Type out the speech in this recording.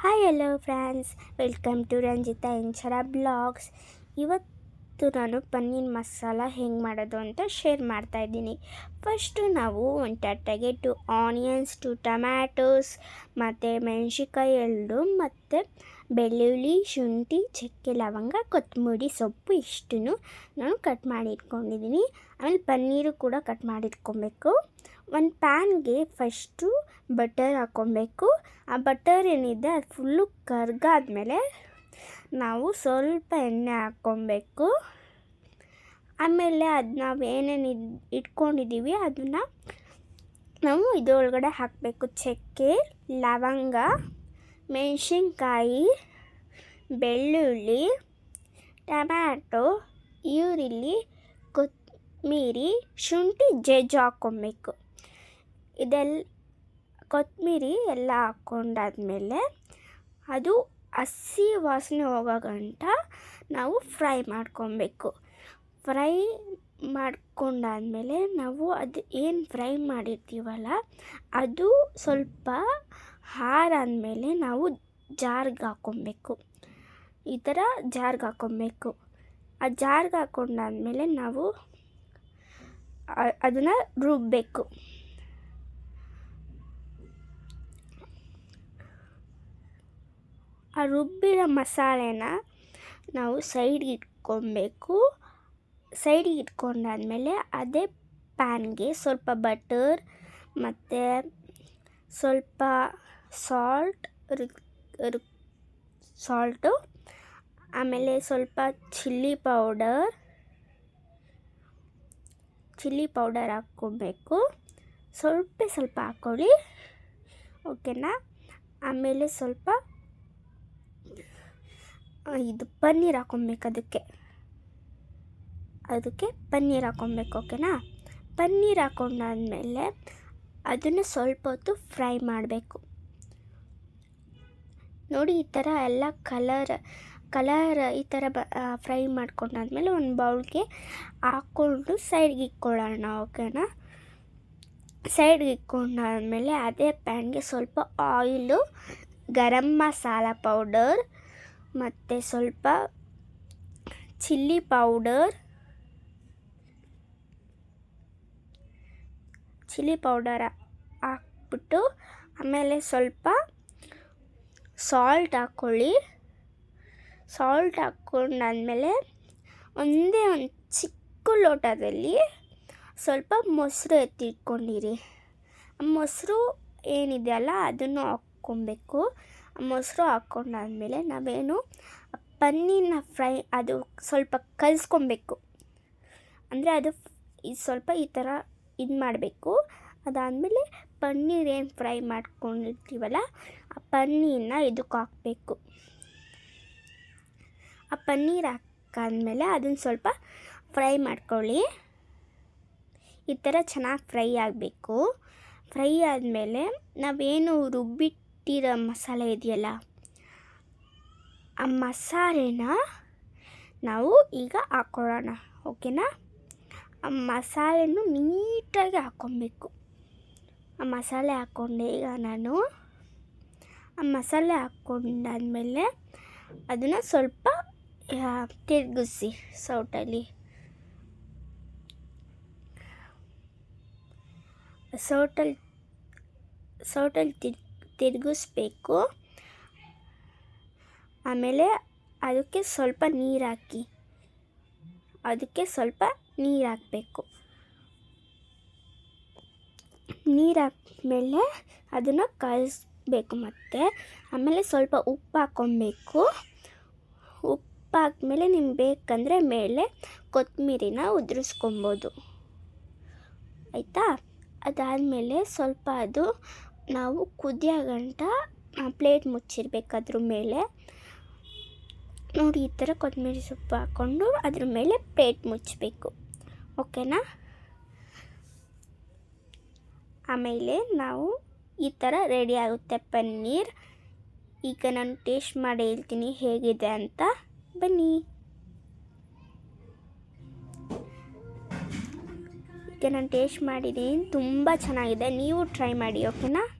Hi hello friends welcome to Ranjitha Enchara vlogs ಇವತ್ತು ನಾನು ಪನ್ನೀರ್ ಮಸಾಲ ಹೆಂಗೆ ಮಾಡೋದು ಅಂತ ಶೇರ್ ಮಾಡ್ತಾ ಇದ್ದೀನಿ. ಫಸ್ಟು ನಾವು ಒಂದು ತಟ್ಟೆಗೆ ಟು ಆನಿಯನ್ಸ್ ಟು ಟಮ್ಯಾಟೋಸ್ ಮತ್ತು ಮೆಣಸಿನ್ಕಾಯಿ ಎರಡು, ಮತ್ತು ಬೆಳ್ಳುಳ್ಳಿ, ಶುಂಠಿ, ಚಕ್ಕೆ ಲವಂಗ, ಕೊತ್ತಂಬರಿ ಸೊಪ್ಪು ಇಷ್ಟನ್ನು ನಾನು ಕಟ್ ಮಾಡಿ ಇಟ್ಕೊಂಡಿದ್ದೀನಿ. ಆಮೇಲೆ ಪನ್ನೀರು ಕೂಡ ಕಟ್ ಮಾಡಿ ಇಟ್ಕೊಬೇಕು. ಒಂದು ಪ್ಯಾನ್ಗೆ ಫಸ್ಟು ಬಟರ್ ಹಾಕ್ಕೊಬೇಕು ಆ ಬಟರ್ ಏನಿದೆ ಅದು ಫುಲ್ಲು ಕರ್ಗಾದ್ಮೇಲೆ ನಾವು ಸ್ವಲ್ಪ ಎಣ್ಣೆ ಹಾಕ್ಕೊಬೇಕು ಆಮೇಲೆ ಅದು ನಾವು ಏನೇನು ಇಟ್ಕೊಂಡಿದ್ದೀವಿ ಅದನ್ನು ನಾವು ಇದರೊಳಗಡೆ ಹಾಕಬೇಕು. ಚಕ್ಕೆ, ಲವಂಗ ಮೆಣಸಿನ್ಕಾಯಿ, ಬೆಳ್ಳುಳ್ಳಿ, ಟಮ್ಯಾಟೊ, ಈರುಳ್ಳಿ, ಕೊತ್ತಂಬರಿ, ಶುಂಠಿ, ಜಜ್ಜು ಹಾಕ್ಕೊಬೇಕು. ಇದೆಲ್ಲ ಕೊತ್ತಂಬರಿ ಎಲ್ಲ ಹಾಕ್ಕೊಂಡಾದ್ಮೇಲೆ ಅದು ಹಸಿ ವಾಸನೆ ಹೋಗೋ ಗಂಟ ನಾವು ಫ್ರೈ ಮಾಡ್ಕೊಬೇಕು. ಫ್ರೈ ಮಾಡ್ಕೊಂಡಾದ್ಮೇಲೆ ನಾವು ಅದು ಏನು ಫ್ರೈ ಮಾಡಿರ್ತೀವಲ್ಲ, ಅದು ಸ್ವಲ್ಪ ಹಾರಾದ್ಮೇಲೆ ನಾವು ಜಾರ್ಗೆ ಹಾಕ್ಕೊಬೇಕು ಈ ಥರ ಜಾರ್ಗೆ ಹಾಕ್ಕೊಬೇಕು ಆ ಜಾರ್ಗೆ ಹಾಕ್ಕೊಂಡಾದ್ಮೇಲೆ ನಾವು ಅದನ್ನು ರುಬ್ಬಬೇಕು ಆ ರುಬ್ಬಿರೋ ಮಸಾಲೆನ ನಾವು ಸೈಡ್ಗೆ ಇಟ್ಕೊಬೇಕು. ಸೈಡಿಗೆ ಇಟ್ಕೊಂಡಾದ್ಮೇಲೆ ಅದೇ ಪ್ಯಾನ್ಗೆ ಸ್ವಲ್ಪ ಬಟರ್ ಮತ್ತು ಸ್ವಲ್ಪ ಸಾಲ್ಟ್ ಸಾಲ್ಟು, ಆಮೇಲೆ ಸ್ವಲ್ಪ ಚಿಲ್ಲಿ ಪೌಡರ್ ಚಿಲ್ಲಿ ಪೌಡರ್ ಹಾಕ್ಕೊಬೇಕು. ಸ್ವಲ್ಪ ಸ್ವಲ್ಪ ಹಾಕ್ಕೊಳ್ಳಿ. ಓಕೆನಾ? ಆಮೇಲೆ ಸ್ವಲ್ಪ ಇದು ಪನ್ನೀರ್ ಹಾಕ್ಕೊಬೇಕು ಅದಕ್ಕೆ. ಅದಕ್ಕೆ ಪನ್ನೀರ್ ಹಾಕ್ಕೊಬೇಕು, ಓಕೆನಾ? ಪನ್ನೀರ್ ಹಾಕ್ಕೊಂಡಾದ್ಮೇಲೆ ಅದನ್ನು ಸ್ವಲ್ಪ ಹೊತ್ತು ಫ್ರೈ ಮಾಡಬೇಕು. ನೋಡಿ, ಈ ಥರ ಎಲ್ಲ ಕಲರ್ ಕಲರ್ ಈ ಥರ ಬ ಫ್ರೈ ಮಾಡ್ಕೊಂಡಾದ್ಮೇಲೆ ಒಂದು ಬೌಲ್ಗೆ ಹಾಕ್ಕೊಂಡು ಸೈಡ್ಗೆ ಇಕ್ಕೊಳ್ಳೋಣ, ಓಕೆನಾ? ಸೈಡ್ಗೆ ಇಕ್ಕೊಂಡಾದ್ಮೇಲೆ ಅದೇ ಪ್ಯಾನ್ಗೆ ಸ್ವಲ್ಪ ಆಯಿಲು, ಗರಂ ಮಸಾಲ ಪೌಡರ್ ಮತ್ತು ಸ್ವಲ್ಪ ಚಿಲ್ಲಿ ಪೌಡರ್. ಚಿಲ್ಲಿ ಪೌಡರ್ ಹಾಕ್ಬಿಟ್ಟು ಆಮೇಲೆ ಸ್ವಲ್ಪ ಸಾಲ್ಟ್ ಹಾಕ್ಕೊಳ್ಳಿ. ಸಾಲ್ಟ್ ಹಾಕ್ಕೊಂಡಾದಮೇಲೆ ಒಂದೇ ಒಂದು ಚಿಕ್ಕ ಲೋಟದಲ್ಲಿ ಸ್ವಲ್ಪ ಮೊಸರು ಎತ್ತಿಟ್ಕೊಂಡಿರಿ. ಮೊಸರು ಏನಿದೆಯಲ್ಲ ಅದನ್ನು ಹಾಕ್ಕೊಬೇಕು. ಮೊಸರು ಹಾಕ್ಕೊಂಡಾದ್ಮೇಲೆ ನಾವೇನು ಪನ್ನೀರ್ನ ಫ್ರೈ ಅದು ಸ್ವಲ್ಪ ಕಲಿಸ್ಕೊಬೇಕು. ಅಂದರೆ ಅದು ಇದು ಸ್ವಲ್ಪ ಈ ಥರ ಇದು ಮಾಡಬೇಕು ಅದಾದಮೇಲೆ ಪನ್ನೀರ್ ಏನು ಫ್ರೈ ಮಾಡ್ಕೊಂಡಿರ್ತೀವಲ್ಲ, ಆ ಪನ್ನೀರನ್ನ ಇದಕ್ಕೆ ಹಾಕಬೇಕು. ಆ ಪನ್ನೀರ್ ಹಾಕಾದ್ಮೇಲೆ ಅದನ್ನು ಸ್ವಲ್ಪ ಫ್ರೈ ಮಾಡ್ಕೊಳ್ಳಿ. ಈ ಥರ ಚೆನ್ನಾಗಿ ಫ್ರೈ ಆಗಬೇಕು. ಫ್ರೈ ಆದಮೇಲೆ ನಾವೇನು ರುಬ್ಬಿಟ್ಟಿರೋ ಮಸಾಲೆ ಇದೆಯಲ್ಲ, ಆ ಮಸಾಲೆನ ನಾವು ಈಗ ಹಾಕ್ಕೊಳ್ಳೋಣ ಓಕೆನಾ? ಆ ಮಸಾಲೆನೂ ನೀಟಾಗಿ ಹಾಕ್ಕೊಬೇಕು. ಮಸಾಲೆ ಹಾಕ್ಕೊಂಡೆ ಈಗ ನಾನು. ಆ ಮಸಾಲೆ ಹಾಕ್ಕೊಂಡಾದ್ಮೇಲೆ ಅದನ್ನು ಸ್ವಲ್ಪ ತಿರುಗಿಸಿ ಸೌಟಲ್ಲಿ. ಸೌಟಲ್ಲಿ ಸೌಟಲ್ಲಿ ತಿರ್, ತಿರುಗಿಸ್ಬೇಕು. ಆಮೇಲೆ ಅದಕ್ಕೆ ಸ್ವಲ್ಪ ನೀರು ಹಾಕಿ, ಅದಕ್ಕೆ ಸ್ವಲ್ಪ ನೀರು ಹಾಕಬೇಕು. ನೀರು ಹಾಕ್ಮೇಲೆ ಅದನ್ನು ಕಲಿಸ್ಬೇಕು ಮತ್ತು. ಆಮೇಲೆ ಸ್ವಲ್ಪ ಉಪ್ಪು ಹಾಕ್ಕೊಬೇಕು. ಉಪ್ಪು ಹಾಕಿದ್ಮೇಲೆ ನಿಮ್ಗೆ ಬೇಕಂದರೆ ಮೇಲೆ ಕೊತ್ತಂಬರಿನ ಉದುರಿಸ್ಕೊಬೋದು. ಆಯಿತಾ? ಅದಾದಮೇಲೆ ಸ್ವಲ್ಪ ಅದು ನಾವು ಕುದಿಯೋ ಗಂಟ ಪ್ಲೇಟ್ ಮುಚ್ಚಿರ್ಬೇಕು ಅದ್ರ ಮೇಲೆ. ನೋಡಿ ಈ ಥರ ಕೊತ್ತಂಬರಿ ಸೊಪ್ಪು ಹಾಕ್ಕೊಂಡು ಅದ್ರ ಮೇಲೆ ಪ್ಲೇಟ್ ಮುಚ್ಚಬೇಕು ಓಕೆನಾ? ಆಮೇಲೆ ನಾವು ಈ ಥರ ರೆಡಿ ಆಗುತ್ತೆ ಪನ್ನೀರ್. ಈಗ ನಾನು ಟೇಸ್ಟ್ ಮಾಡಿ ಹೇಳ್ತೀನಿ ಹೇಗಿದೆ ಅಂತ. ಬನ್ನಿ. ಈಗ ನಾನು ಟೇಸ್ಟ್ ಮಾಡಿದ್ದೀನಿ. ತುಂಬ ಚೆನ್ನಾಗಿದೆ. ನೀವು ಟ್ರೈ ಮಾಡಿ, ಓಕೆನಾ?